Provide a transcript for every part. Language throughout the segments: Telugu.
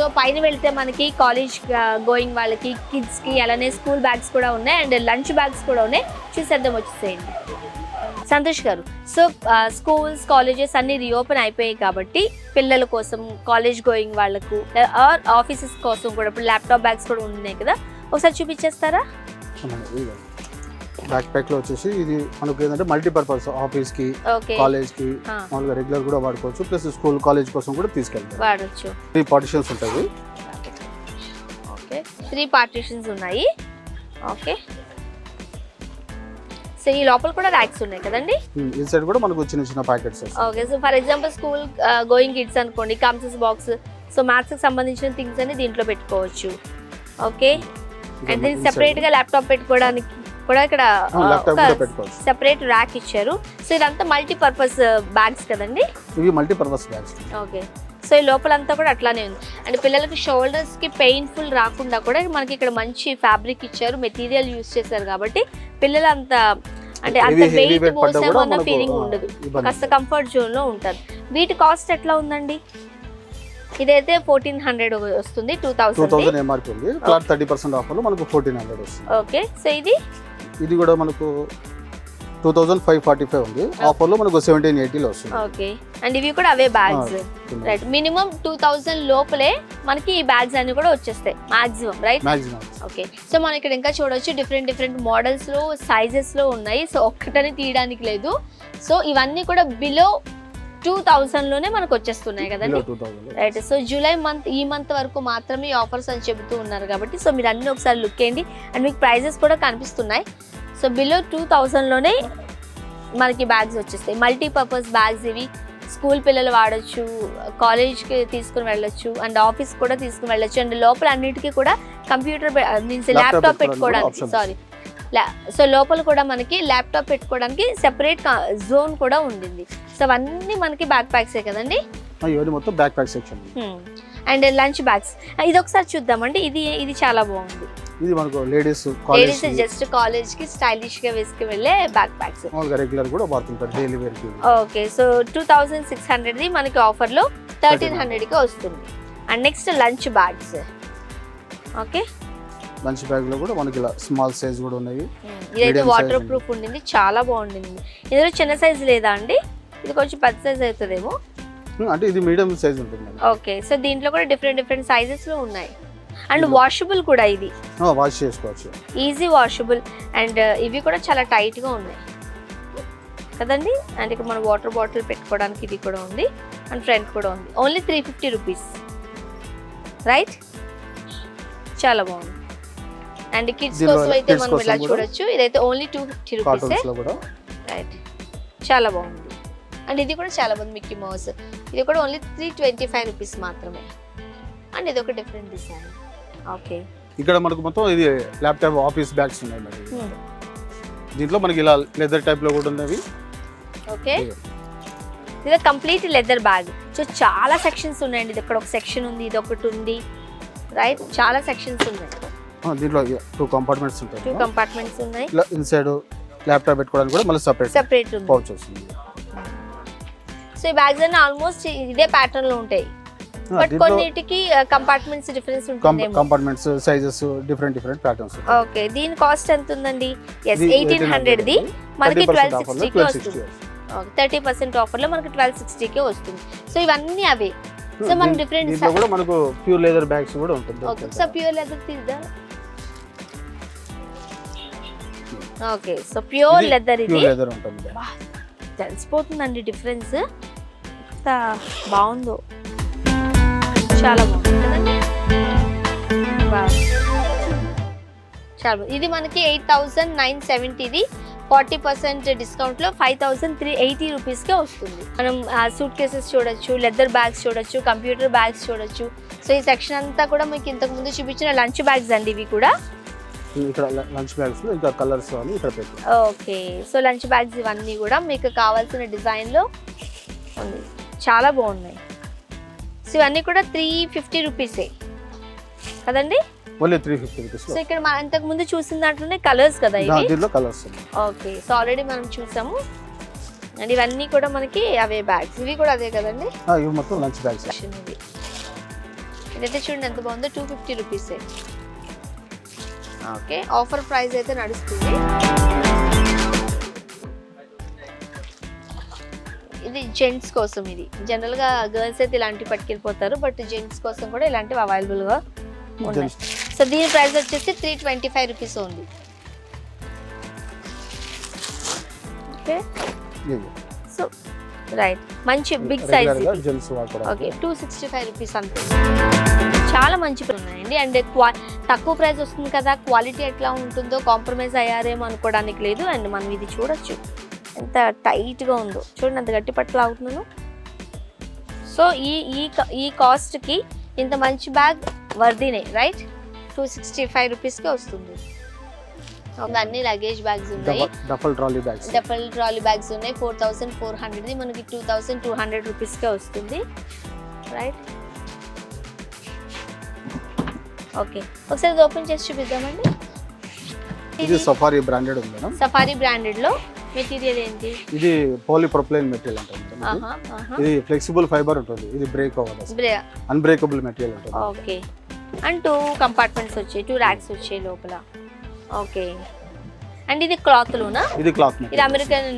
సో పైన వెళ్తే మనకి కాలేజ్ గోయింగ్ వాళ్ళకి కిడ్స్కి అలానే స్కూల్ బ్యాగ్స్ కూడా ఉన్నాయి అండ్ లంచ్ బ్యాగ్స్ కూడా ఉన్నాయి. చూసేద్దాం వచ్చేసేయండి. సంతోష్ గారు సో స్కూల్స్ కాలేజెస్ అన్ని రీఓపెన్ అయిపోయాయి కాబట్టి పిల్లల కోసం కాలేజ్ గోయింగ్ వాళ్ళకు ఆర్ ఆఫీసెస్ కోసం కూడా ఇప్పుడు ల్యాప్టాప్ బ్యాగ్స్ కూడా ఉన్నాయి కదా. ఒకసారి చూపించేస్తారా? బ్యాక్ ప్యాక్లో వచ్చేసి ఇది మనకు ఏంటంటే మల్టీపర్పస్ ఆఫీస్కి కాలేజ్కి మామూలుగా రెగ్యులర్ కూడా వాడుకోవచ్చు. ప్లస్ స్కూల్ కాలేజ్ కోసం కూడా తీసుకెళ్తారు. వాడచ్చు. త్రీ పార్టిషన్స్ ఉంటాయి. ఓకే త్రీ పార్టీషన్స్ ఉన్నాయి. ఓకే సో ఈ లోపల కూడా ర్యాక్స్ ఉన్నాయి కదండి? ఈ సైడ్ కూడా మనకు చిన్న చిన్న packets okay so for example school going kids అనుకోండి కంప్యూటర్స్ బాక్స్ సో మ్యాథ్స్కి సంబంధించిన థింగ్స్ అన్ని దీంట్లో పెట్టుకోవచ్చు. ఓకే అండ్ దీనికి సెపరేట్గా ల్యాప్టాప్ పెట్టుకోవడానికి కూడా ఇక్కడ సెపరేట్ ర్యాక్ ఇచ్చారు. సో ఇదంతా మల్టీపర్పస్ బ్యాగ్స్ కదండి? ఇవి మల్టీపర్పస్ బ్యాగ్స్ ఓకే సో ఈ లోపలంతా కూడా అట్లానే ఉంది. అండ్ పిల్లలకి షోల్డర్స్కి పెయిన్ఫుల్ రాకుండా కూడా మనకి ఇక్కడ మంచి ఫ్యాబ్రిక్ ఇచ్చారు. మెటీరియల్ యూస్ చేశారు కాబట్టి పిల్లలు అంత అంటే అంత వెయిట్ మోసామన్న మనకు, ఫీలింగ్ ఉండదు. కాస్త కంఫర్ట్ జోన్లో ఉంటారు. వీటి కాస్ట్ ఎట్లా ఉందండి? ఇదైతే ఫోర్టీన్ హండ్రెడ్ వస్తుంది టూ థౌసండ్ థర్టీ పర్సెంట్ ఆఫర్లో మనకు ఫోర్టీన్ హండ్రెడ్ వస్తుంది. ఓకే సో ఇది? ఇది కూడా మనకు two thousand five forty five ఉంది. ఆఫర్లో మనకు సెవెంటీన్ ఎయిటీలో వస్తుంది. ఓకే అండ్ ఇవి కూడా అవే bags. Right minimum two thousand లోపలే మనకి ఈ బ్యాగ్స్ అన్ని కూడా వచ్చేస్తాయి. మాక్సిమం రైట్ ఓకే సో మనం ఇక్కడ ఇంకా చూడొచ్చు డిఫరెంట్ డిఫరెంట్ మోడల్స్లో సైజెస్లో ఉన్నాయి. సో ఒక్కటని తీయడానికి లేదు. సో ఇవన్నీ కూడా బిలో టూ థౌసండ్లోనే మనకు వచ్చేస్తున్నాయి కదండి? Thousand right so July month ఈ మంత్ వరకు మాత్రమే ఆఫర్స్ అని చెబుతూ ఉన్నారు కాబట్టి సో మీరు అన్ని ఒకసారి లుక్ చేయండి. అండ్ మీకు ప్రైజెస్ కూడా కనిపిస్తున్నాయి. సో బిలో టూ థౌసండ్లోనే మనకి బ్యాగ్స్ వచ్చేస్తాయి. మల్టీపర్పస్ బ్యాగ్స్ ఇవి. స్కూల్ పిల్లలు వాడచ్చు కాలేజ్కి తీసుకుని వెళ్ళొచ్చు అండ్ ఆఫీస్ కూడా తీసుకుని వెళ్ళొచ్చు. అండ్ లోపల అన్నిటికీ కూడా కంప్యూటర్ మీన్స్ ల్యాప్టాప్ పెట్టుకోవడానికి. సారీ సో లోపల కూడా మనకి ల్యాప్టాప్ పెట్టుకోవడానికి సెపరేట్ జోన్ కూడా ఉండింది. సో అవన్నీ మనకి బ్యాక్ ప్యాక్సే కదండి? ఇవన్నీ మొత్తం backpack section and lunch bags. ఇది ఒకసారి చూద్దామండి. ఇది ఇది చాలా బాగుంది. ఇది మనకు లేడీస్ లేడీస్ జస్ట్ కాలేజ్కి స్టైలిష్గా వేసుకు వెళ్ళే బ్యాక్ ప్యాక్స్. రెగ్యులర్ కూడా వాడుతుంటారు డైలీ వేర్కి. Okay. So two thousand six hundred the మనకి ఆఫర్లో థర్టీన్ హండ్రెడ్కి వస్తుంది. And next lunch bags. Okay? Lunch బ్యాగ్లో కూడా మనకి ఇలా స్మాల్ సైజ్ కూడా ఉన్నాయి. ఇదైతే వాటర్. ప్రూఫ్ ఉండింది. చాలా బాగుండింది. ఇందులో చిన్న సైజ్ లేదా అండి? ఇది కొంచెం పెద్ద సైజ్ అవుతుందేమో? అంటే ఇది మీడియం సైజ్ ఉంటుంది. ఓకే. సో దీంట్లో కూడా డిఫరెంట్ డిఫరెంట్ సైజెస్లో ఉన్నాయి. అండ్ వాషబుల్ కూడా ఇది. వాష్ చేసుకోవచ్చు. ఈజీ వాషబుల్ అండ్ ఇవి కూడా చాలా టైట్గా ఉన్నాయి. కదండి? అండ్ ఇక్కడ మన వాటర్ బాటిల్ పెట్టుకోవడానికి ఇది కూడా ఉంది. అండ్ ఫ్రంట్ కూడా ఉంది. Only three fifty rupees right చాలా బాగుంది. అండ్ కిడ్స్ కోసం అయితే మనం ఇలా చూడొచ్చు. ఇదైతే ఓన్లీ టూ ఫిఫ్టీ రూపీసే రైట్ చాలా బాగుంది. అండ్ ఇది కూడా చాలా బాగుంది మిక్కీ మౌస్ ఇది కూడా only three twenty five rupees మాత్రమే. అండ్ ఇది ఒక డిఫరెంట్ డిజైన్ ఓకే ఇక్కడ మనకు మొత్తం ఇది ల్యాప్టాప్ ఆఫీస్ బ్యాగ్స్ ఉన్నాయి మేడం Hmm. దీంట్లో మనకి ఇలా లెదర్ టైప్లో కూడా ఉన్నవి. ఓకే ఇది కంప్లీట్ లెదర్ బ్యాగ్ సో చాలా సెక్షన్స్ ఉన్నాయండి. ఇది ఇక్కడ ఒక సెక్షన్ ఉంది ఇది ఒకటి ఉంది. రైట్ చాలా సెక్షన్స్ ఉన్నాయి. దీంట్లో టూ కంపార్ట్మెంట్స్ ఉంటాయి. టూ. కంపార్ట్మెంట్స్ ఉన్నాయి. ఇలా ఇన్సైడ్ ల్యాప్టాప్ పెట్టుకోవడానికి కూడా మళ్ళీ సపరేట్ సెపరేట్ పౌచ్ వస్తుంది. సో ఈ బ్యాగ్స్ అన్ని ఆల్మోస్ట్ ఇదే ప్యాటర్న్లో ఉంటాయి. బట్ కొన్నిటికి కంపార్ట్మెంట్స్ డిఫరెన్స్ ఉంటుందేమో. Compartments sizes different different patterns okay దీని కాస్ట్ ఎంత ఉందండి ఎస్ ఎయిటీన్ హండ్రెడ్ ది. మనకి ట్వెల్వ్ సిక్స్టీకి ట్వెల్వ్ వస్తుంది. థర్టీ పర్సెంట్ ఆఫర్లో మనకి ట్వెల్వ్ సిక్స్టీకే వస్తుంది. సో ఇవన్నీ అవే. సో మనం దీంట్లో కూడా మనకు ప్యూర్ లెదర్ బ్యాగ్స్ కూడా ఉంటుంది ఓకే సో ప్యూర్ లెదర్ తీద్దా. ఓకే సో ప్యూర్ లెదర్ ఇది. ప్యూర్ లెదర్ ఉంటుంది. తెలిసిపోతుందండి డిఫరెన్స్. ఎంత బాగుందో. చాలా బాగుంది. చాలా. ఇది మనకి ఎయిట్ థౌసండ్ నైన్ సెవెంటీది. ఫార్టీ పర్సెంట్ డిస్కౌంట్లో ఫైవ్ థౌసండ్ త్రీ ఎయిటీ రూపీస్కే వస్తుంది. మనం సూట్ కేసెస్ చూడొచ్చు లెదర్ బ్యాగ్స్ చూడొచ్చు కంప్యూటర్ బ్యాగ్స్ చూడొచ్చు. సో ఈ సెక్షన్ అంతా కూడా మీకు ఇంతకు ముందు చూపించిన లంచ్ బ్యాగ్స్ అండి ఇవి కూడా. ఇక్కడ లంచ్ బ్యాగ్స్ ఇంకా కలర్స్ అని ఇక్కడ పెట్టి. ఓకే సో లంచ్ బ్యాగ్స్ ఇవన్నీ కూడా మీకు కావాల్సిన డిజైన్లో ఉంది. చాలా బాగున్నాయి. సో ఇవన్నీ కూడా త్రీ ఫిఫ్టీ రూపీసే కదండి? Only three fifty rupees so ఇక్కడ మనం ఇంతకు ముందు చూసిన దాంట్లోనే కలర్స్ కదా ఇవి? దీంట్లో కలర్స్ ఓకే సో ఆల్రెడీ మనం చూసాము. అండ్ ఇవన్నీ కూడా మనకి అవే బ్యాగ్స్ ఇవి కూడా అదే కదండి? ఇవి మొత్తం లంచ్ బ్యాగ్స్ ఇదైతే చూడండి ఎంత బాగుందో టూ ఫిఫ్టీ రూపీసే ఓకే. ఆఫర్ ప్రైస్ అయితే నడుస్తుంది. ఇది జెంట్స్ కోసం ఇది. జనరల్గా గర్ల్స్ అయితే ఇలాంటివి పట్టుకెళ్ళిపోతారు. బట్ జెంట్స్ కోసం కూడా ఇలాంటివి అవైలబుల్గా ఉన్నాయి సో దీని ప్రైస్ వచ్చేసి త్రీ ట్వంటీ ఫైవ్ రూపీస్ ఉంది ఓకే సో రైట్ మంచి big size okay two sixty five rupees అంతే చాలా మంచి ఉన్నాయండి. అండ్ క్వా తక్కువ ప్రైస్ వస్తుంది కదా క్వాలిటీ ఎట్లా ఉంటుందో కాంప్రమైజ్ అయ్యారేమో అనుకోవడానికి లేదు. అండ్ మనం ఇది చూడొచ్చు. ఎంత టైట్గా ఉందో. చూడండి ఎంత గట్టి పట్టు లాగుతున్నాను సో ఈ ఈ క- ఈ కాస్ట్కి ఇంత మంచి బ్యాగ్ వర్దినే రైట్ టూ సిక్స్టీ ఫైవ్ రూపీస్కి వస్తుంది. అన్ని లగేజ్ బ్యాగ్స్ ఉన్నాయి. Duffel trolley bags. Double trolley bags ఉన్నాయి. ఫోర్ థౌసండ్ ఫోర్ హండ్రెడ్ది మనకి టూ థౌసండ్ టూ హండ్రెడ్ రూపీస్కే వస్తుంది. రైట్ ఓకే ఒకసారి ఓపెన్ చేసి చూపిద్దామండి. ఇది సఫారీ బ్రాండెడ్ ఉంది మేడం. సఫారీ బ్రాండెడ్లో మెటీరియల్ ఏంటి? ఇది పాలిప్రొప్లైన్ మెటీరియల్ అంటారు ఇది. ఆహా ఆహా. ఇది ఫ్లెక్సిబుల్ ఫైబర్ ఉంటుంది. ఇది బ్రేక్ అవ్వదు బ్రే అన్బ్రేకబుల్ మెటీరియల్ ఉంటుంది. ఓకే అండ్ టూ కంపార్ట్మెంట్స్ వచ్చాయి టూ ర్యాక్స్ వచ్చాయి లోపల. ఓకే. అండ్ ఇది క్లాత్లోనా? ఇది క్లాత్ ఇది అమెరికన్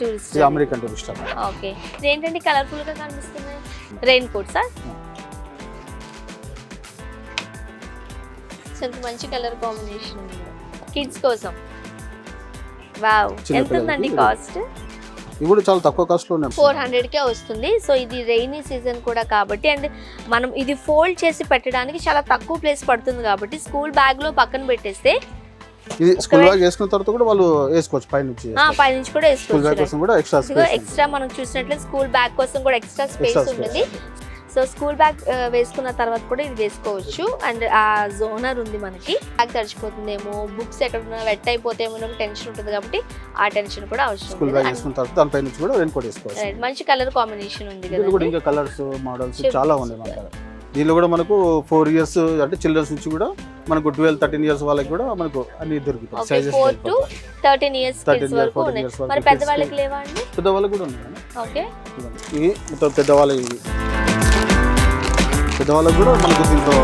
టూరిస్ట్. ఇది అమెరికన్ టూరిస్ట్ ఓకే. ఇది ఏంటంటే కలర్ఫుల్గా కనిపిస్తున్నాయి? రెయిన్ కోట్ సార్ చాలా మంచి కలర్ కాంబినేషన్ కిడ్స్ కోసం. వావ్. ఎంత ఉందండి కాస్ట్? ఇవి కూడా చాలా తక్కువ కాస్ట్లో ఉన్నాయి. ఫోర్ కే వస్తుంది. సో ఇది రెయినీ సీజన్ కూడా కాబట్టి అండ్ మనం ఇది ఫోల్డ్ చేసి పెట్టడానికి చాలా తక్కువ ప్లేస్ పడుతుంది కాబట్టి స్కూల్ బ్యాగ్లో పక్కన పెట్టేస్తే ఇది స్కూల్ బ్యాగ్ వేసుకున్న తర్వాత కూడా వాళ్ళు వేసుకోవచ్చు పై నుంచి ఆ, పైనుంచి కూడా స్కూల్ బ్యాగ్ కోసం కూడా ఎక్స్ట్రా ఎక్స్ట్రా మనం చూసినట్లయితే స్కూల్ బ్యాగ్ కోసం కూడా ఎక్స్ట్రా స్పేస్. ఉంటుంది. సో స్కూల్ బ్యాగ్ వేసుకున్న తర్వాత కూడా ఇది వేసుకోవచ్చు. అండ్ ఆ జోనర్ ఉంది మనకి. బ్యాగ్ తడిచిపోతుందేమో బుక్స్ ఎక్కడ వెట్ అయిపోతేమో టెన్షన్ ఉంటుంది కాబట్టి ఆ టెన్షన్ కూడా అవసరం స్కూల్. బ్యాగ్ వేసుకున్న తర్వాత దానిపై నుంచి కూడా రెయిన్ కోట్ వేసుకోవచ్చు. మంచి కలర్ కాంబినేషన్ ఉంది కదా ఇంకా కలర్స్ మోడల్స్. చాలా ఉన్నాయి మన దీనిలో కూడా మనకు ఫోర్ ఇయర్స్ అంటే చిల్డ్రన్స్ నుంచి కూడా మనకు ట్వెల్వ్ థర్టీన్ ఇయర్స్ వాళ్ళకి కూడా మనకు అన్ని దొరుకుతాయి. Okay sizes four to thirteen years 13 kids years, వరకు 14 ఉన్నాయి. years వరకు మరి kids పెద్దవాళ్ళకి పెద్దవాళ్ళకి కూడా ఉన్నాయి. ఓకే ఇవన్నీ. ఇవి మొత్తం పెద్దవాళ్ళ ఇవి. పెద్దవాళ్ళకి కూడా మనకు దీంట్లో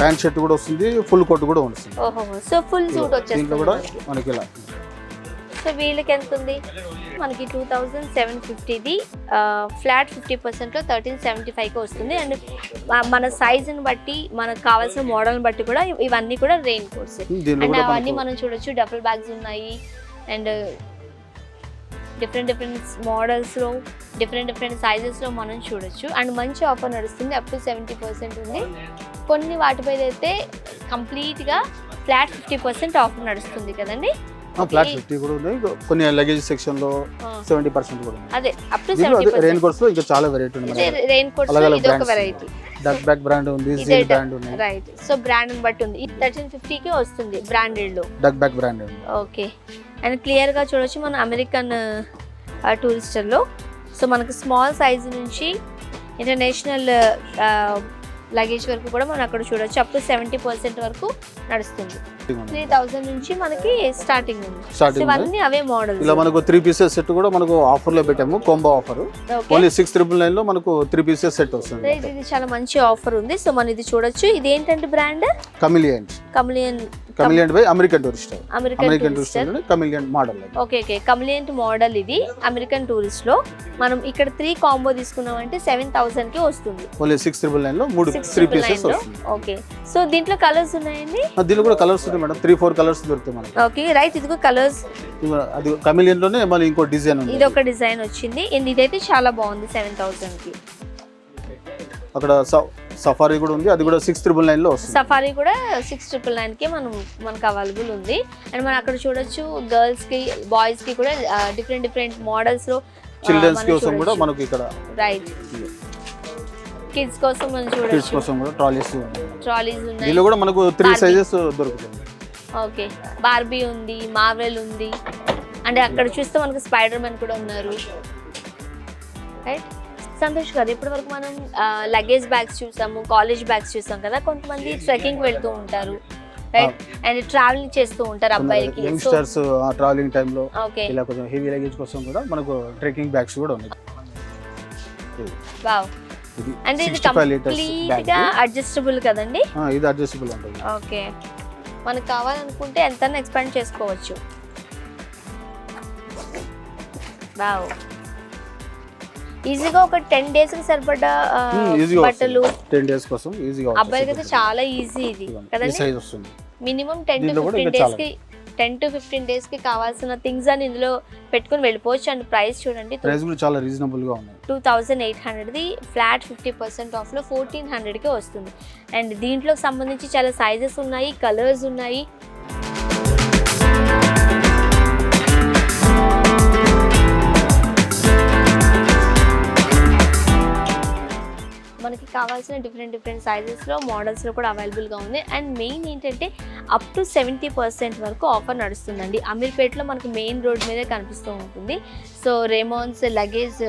ప్యాంట్ షర్ట్ కూడా వస్తుంది ఫుల్ కోట్ కూడా వస్తుంది. ఓహో సో ఫుల్ సూట్ దీంట్లో కూడా మనకి ఇలా. సో వీళ్ళకి ఎంత ఉంది మనకి టూ థౌజండ్ సెవెన్ ఫిఫ్టీది ఫ్లాట్ ఫిఫ్టీ పర్సెంట్లో థర్టీన్ సెవెంటీ ఫైవ్కి వస్తుంది. అండ్ మన సైజుని బట్టి మనకు కావాల్సిన మోడల్ని బట్టి కూడా ఇవ్- ఇవన్నీ కూడా రెయిన్ కోట్స్ అండ్ అవన్నీ మనం చూడొచ్చు. డబుల్ బ్యాగ్స్ ఉన్నాయి. అండ్ డిఫరెంట్ డిఫరెంట్ మోడల్స్లో డిఫరెంట్ డిఫరెంట్ సైజెస్లో మనం చూడొచ్చు. అండ్ మంచి ఆఫర్ నడుస్తుంది. అప్ టు సెవెంటీ పర్సెంట్ ఉంది. కొన్ని వాటిపై అయితే కంప్లీట్గా ఫ్లాట్ ఫిఫ్టీ పర్సెంట్ ఆఫర్ నడుస్తుంది కదండి. ఫ్లాట్. ఫిఫ్టీ కూడా ఉన్నాయి కొన్ని లగేజ్ సెక్షన్లో సెవెంటీ పర్సెంట్ కూడా అదే రెయిన్ కోట్స్లో ఇంకా చాలా వెరైటీ ఉన్నాయి రెయిన్ కోట్స్ ఇది ఒక వెరైటీ డక్ బ్యాక్ బ్రాండ్ ఉంది జీల్ బ్రాండ్ ఉన్నాయి రైట్ సో బ్రాండ్ బట్టి ఉంది. థర్టీన్ ఫిఫ్టీకి వస్తుంది బ్రాండెడ్లో. డక్ బ్యాక్ బ్రాండ్ ఉంది. ఓకే అండ్ క్లియర్గా చూడొచ్చు మన అమెరికన్ టూరిస్టర్లో సో మనకి స్మాల్ సైజ్ నుంచి ఇంటర్నేషనల్ లగేజ్ వరకు కూడా మనం అక్కడ చూడొచ్చు. అప్ టు సెవెంటీ పర్సెంట్ వరకు నడుస్తుంది. త్రీ థౌజండ్ నుంచి మనకి స్టార్టింగ్ ఉంది. ఇవన్నీ అవే మోడల్స్ ఇలా మనకు త్రీ పీసెస్ సెట్ కూడా మనకు ఆఫర్లో పెట్టాము combo offer only six triple నైన్లో మనకు త్రీ పీసెస్ సెట్ వస్తుంది. ఇది చాలా మంచి ఆఫర్ ఉంది. సో మనం ఇది చూడొచ్చు. ఇది ఏంటంటే brand కమిలియంట్ chameleon Kamiliant by American Tourister American Tourister Kamiliant model okay okay Kamiliant model ఇది అమెరికన్ టూరిస్ట్లో. మనం ఇక్కడ త్రీ కాంబో తీసుకున్నామంటే సెవెన్ థౌసండ్కి వస్తుంది. ఓన్లీ సిక్స్ ట్రిపుల్ నైన్లో మూడు సిక్స్ త్రీ పీసెస్ వస్తుంది ఓకే సో దీంట్లో కలర్స్ ఉన్నాయండి? ఆ, దీనిలో కూడా కలర్స్ ఉన్నాయి మేడం. త్రీ ఫోర్ కలర్స్ దొరుకుతాయి మనకి. ఓకే రైట్ ఇదిగో కలర్స్ అది కమిలియన్లోనే మళ్ళీ ఇంకో డిజైన్ ఉంది. ఇది ఒక డిజైన్ వచ్చింది. అండ్ ఇదైతే చాలా బాగుంది సెవెన్ థౌసండ్కి. అక్కడ సఫారీ కూడా ఉంది. అది కూడా సిక్స్ ట్రిపుల్ నైన్లో సఫారీ కూడా సిక్స్ ట్రిపుల్ నైన్కి మనం మనకు అవైలబుల్ ఉంది. అండ్ మనం అక్కడ చూడొచ్చు గర్ల్స్కి బాయ్స్కి కూడా డిఫరెంట్ డిఫరెంట్ మోడల్స్లో చిల్డ్రన్స్ కోసం కూడా మనకు ఇక్కడ రైట్ కిడ్స్ కోసం మనం కిడ్స్ చూడొచ్చు కోసం కూడా ట్రాలీస్ ట్రాలీస్ ఉన్నాయి. దీనిలో కూడా మనకు త్రీ. సైజెస్ దొరుకుతుంది. ఓకే బార్బీ ఉంది మార్వెల్ ఉంది. అంటే అక్కడ చూస్తే మనకు స్పైడర్ మ్యాన్ కూడా ఉన్నారు. రైట్ సంతోష్ గారు ఇప్పటి వరకు మనం లగేజ్ బ్యాగ్స్ చూసాము కాలేజ్ బ్యాగ్స్ చూసాం కదా కొంతమంది ట్రెక్కింగ్ వెళ్తూ ఉంటారు. రైట్ అండ్ ట్రావెలింగ్ చేస్తూ ఉంటారు అబ్బాయిలకి. సో యంగ్స్టర్స్ ట్రావెలింగ్ టైంలో ఓకే ఇలా కొంచెం హెవీ లగేజ్ కోసం కూడా మనకు ట్రెక్కింగ్ బ్యాగ్స్ కూడా ఉన్నాయి. వావ్ ఇది అంటే ఇది కంప్లీట్గా అడ్జస్టబుల్ కదండి? ఇది అడ్జస్టబుల్ ఉంటుంది ఓకే. మనకు కావాలనుకుంటే ఎంత ఎక్స్పాండ్ చేసుకోవచ్చు. వావ్. ఈజీగా ఒక టెన్ డేస్కి సరిపడా బట్టలు. టెన్ డేస్ కోసం ఈజీగా అబ్బాయిలకి అయితే చాలా ఈజీ ఇది. కదండి? సైజ్ వస్తుంది. మినిమం టెన్ టు ఫిఫ్టీన్ డేస్కి టెన్ టు ఫిఫ్టీన్ డేస్కి కావాల్సిన థింగ్స్ అని ఇందులో పెట్టుకుని వెళ్ళిపోవచ్చు అండ్ ప్రైస్ చూడండి. ప్రైస్ కూడా చాలా రీజనబుల్గా ఉన్నాయి. టూ థౌజండ్ ఎయిట్ హండ్రెడ్ది ఫ్లాట్ ఫిఫ్టీ పర్సెంట్ ఆఫ్లో ఫోర్టీన్ హండ్రెడ్కి వస్తుంది. అండ్ దీంట్లోకి సంబంధించి చాలా సైజెస్ ఉన్నాయి కలర్స్ ఉన్నాయి. మనకి కావాల్సిన డిఫరెంట్ డిఫరెంట్ సైజెస్లో మోడల్స్లో కూడా అవైలబుల్గా ఉంది. అండ్ మెయిన్ ఏంటంటే అప్ టు సెవెంటీ పర్సెంట్ వరకు ఆఫర్ నడుస్తుందండి. అమీర్పేటలో మనకి మెయిన్ రోడ్ మీదే కనిపిస్తూ ఉంటుంది. సో రేమోన్స్ లగేజ్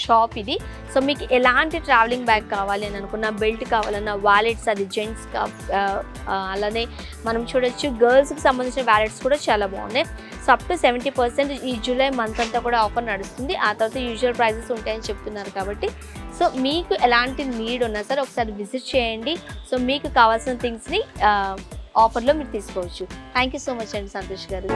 షాప్ ఇది. సో మీకు ఎలాంటి ట్రావెలింగ్ బ్యాగ్ కావాలి అని అనుకున్న బెల్ట్ కావాలన్నా వాలెట్స్ అది జెంట్స్ uh, uh, అలానే మనం చూడొచ్చు గర్ల్స్కి సంబంధించిన వ్యాలెట్స్ కూడా చాలా బాగున్నాయి. So up to seventy percent ఈ జూలై మంత్ అంతా కూడా ఆఫర్ నడుస్తుంది. ఆ తర్వాత యూజువల్ ప్రైజెస్ ఉంటాయని చెప్తున్నారు కాబట్టి సో మీకు ఎలాంటి నీడ్ ఉన్నా సరే ఒకసారి విజిట్ చేయండి. సో మీకు కావాల్సిన థింగ్స్ని ఆఫర్లో మీరు తీసుకోవచ్చు. థ్యాంక్ యూ సో మచ్ అండి సంతోష్ గారు.